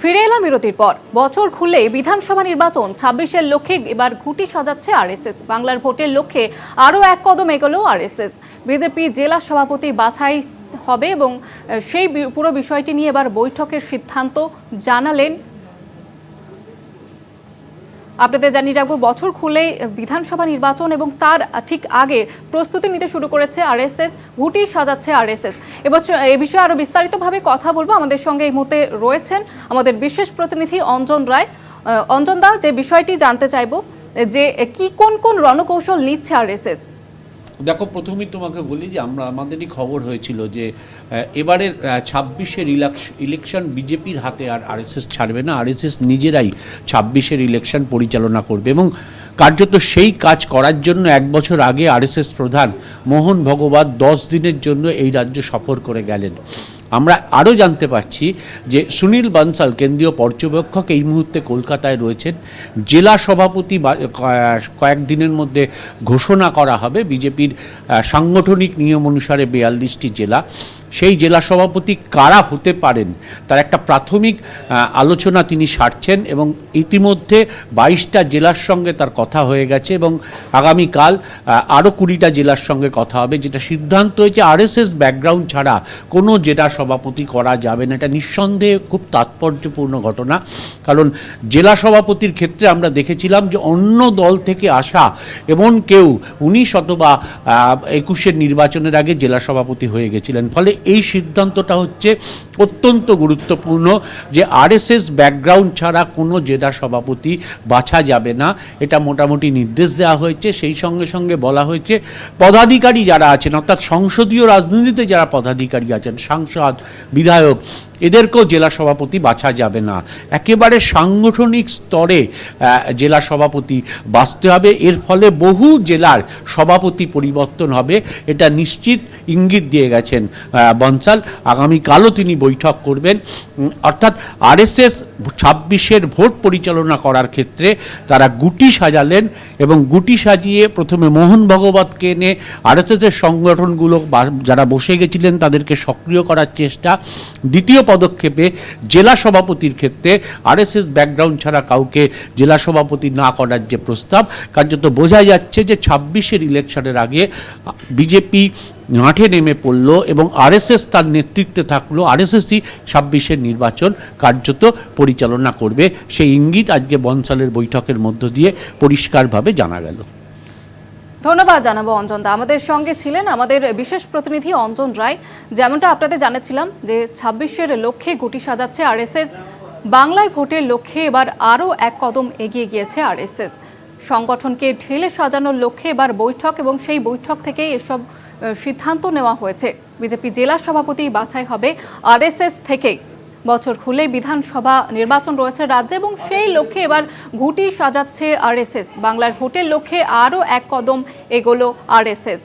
ফিরে এলাম বিরতির পর। বছর খুলে বিধানসভা নির্বাচন, ছাব্বিশের লক্ষ্যে এবার ঘুটি সাজাচ্ছে আরএসএস। বাংলার ভোটের লক্ষ্যে আরও এক কদম এগোলো আরএসএস। বিজেপি জেলা সভাপতি বাছাই হবে এবং সেই পুরো বিষয়টি নিয়ে এবার বৈঠকের সিদ্ধান্ত জানালেন আপনাদের জানিয়ে রাখব, বছর খুলে বিধানসভা নির্বাচন এবং তার ঠিক আগে প্রস্তুতি নিতে শুরু করেছে আরএসএস ঘুটি সাজাচ্ছে আরএসএস। এবছর এ বিষয়ে আরও বিস্তারিতভাবে কথা বলব। আমাদের সঙ্গে এই মুহূর্তে রয়েছেন আমাদের বিশেষ প্রতিনিধি অঞ্জন রায়। অঞ্জন দা, যে বিষয়টি জানতে চাইব, যে কি, কোন কোন রণকৌশল নিচ্ছে আরএসএস? দেখো, প্রথমেই তোমাকে বলি যে আমরা, আমাদেরই খবর হয়েছিল যে এবারের ছাব্বিশের ইলেকশন বিজেপির হাতে আর আরএসএস ছাড়বে না। আরএসএস নিজেরাই ছাব্বিশের ইলেকশন পরিচালনা করবে এবং কার্যত সেই কাজ করার জন্য এক বছর আগে আরএসএস প্রধান মোহন ভগবত দশ দিনের জন্য এই রাজ্য সফর করে গেলেন। আমরা আরও জানতে পারছি যে সুনীল বানসাল, কেন্দ্রীয় পর্যবেক্ষক, এই মুহূর্তে কলকাতায় রয়েছেন। জেলা সভাপতি কয়েকদিনের মধ্যে ঘোষণা করা হবে বিজেপির সাংগঠনিক নিয়ম অনুসারে বিয়াল্লিশটি জেলা। সেই জেলা সভাপতি কারা হতে পারেন? তার একটা প্রাথমিক আলোচনা তিনি সারছেন এবং ইতিমধ্যে বাইশটা জেলার সঙ্গে তার কথা হয়ে গেছে এবং আগামীকাল আরও কুড়িটা জেলার সঙ্গে কথা হবে, যেটা সিদ্ধান্ত হয়েছে আরএসএস ব্যাকগ্রাউন্ড ছাড়া কোনো জেলা সভাপতি করা যাবে না। এটা নিঃসন্দেহে খুব তাৎপর্যপূর্ণ ঘটনা। কারণ জেলা সভাপতির ক্ষেত্রে আমরা দেখেছিলাম যে অন্য দল থেকে আসা এমন কেউ উনিশ অথবা একুশের নির্বাচনের আগে জেলা সভাপতি হয়ে গেছিলেন। ফলে এই সিদ্ধান্তটা হচ্ছে অত্যন্ত গুরুত্বপূর্ণ যে আরএসএস ব্যাকগ্রাউন্ড ছাড়া কোনো জেলা সভাপতি বাছা যাবে না। এটা মোটামুটি নির্দেশ দেওয়া হয়েছে। সেই সঙ্গে সঙ্গে বলা হয়েছে, পদাধিকারী যারা আছেন, অর্থাৎ সংসদীয় রাজনীতিতে যারা পদাধিকারী আছেন, সাংসদ বিধায়ক, এদেরকেও জেলা সভাপতি বাছা যাবে না। একেবারে সাংগঠনিক স্তরে জেলা সভাপতি বাঁচতে হবে। এর ফলে বহু জেলার সভাপতি পরিবর্তন হবে। এটা নিশ্চিত ইঙ্গিত দিয়ে গেছেন বনসাল। আগামীকালও তিনি বৈঠক করবেন। অর্থাৎ আরএসএস ছাব্বিশের ভোট পরিচালনা করার ক্ষেত্রে তারা গুটি সাজালেন এবং গুটি সাজিয়ে প্রথমে মোহন ভগবতকে এনে আরএসএসের সংগঠনগুলো যারা বসে গেছিলেন তাদেরকে সক্রিয় করার চেষ্টা। দ্বিতীয় পদক্ষেপে জেলা সভাপতির ক্ষেত্রে আরএসএস ব্যাকগ্রাউন্ড ছাড়া কাউকে জেলা সভাপতি না করার যে প্রস্তাব, কার্যত বোঝা যাচ্ছে যে ছাব্বিশের ইলেকশনের আগে বিজেপি মাঠে নেমে পড়ল এবং আরএসএস তার নেতৃত্বে থাকল, আরএসএসই ছাব্বিশের নির্বাচন কার্যত পরিচালনা করবে। সেই ইঙ্গিত আজকে বনসালের বৈঠকের মধ্য দিয়ে পরিষ্কারভাবে জানা গেল। ধন্যবাদ জানাব অঞ্জন দা। আমাদের সঙ্গে ছিলেন আমাদের বিশেষ প্রতিনিধি অঞ্জন রায়। যেমনটা আপনাদের জানাচ্ছিলাম যে ছাব্বিশের লক্ষ্যে গুটি সাজাচ্ছে আরএসএস। বাংলায় ভোটের লক্ষ্যে এবার আরও এক কদম এগিয়ে গিয়েছে আরএসএস। সংগঠনকে ঢেলে সাজানোর লক্ষ্যে এবার বৈঠক এবং সেই বৈঠক থেকে এসব সিদ্ধান্ত নেওয়া হয়েছে। বিজেপি জেলা সভাপতি বাছাই হবে আরএসএস থেকেই। বছর খুলে বিধানসভা নির্বাচন রয়েছে রাজ্যে এবং সেই লক্ষ্যে এবার ঘুটি সাজাচ্ছে আরএসএস। বাংলার ভোটের লক্ষ্যে আরও এক কদম এগোলো আরএসএস।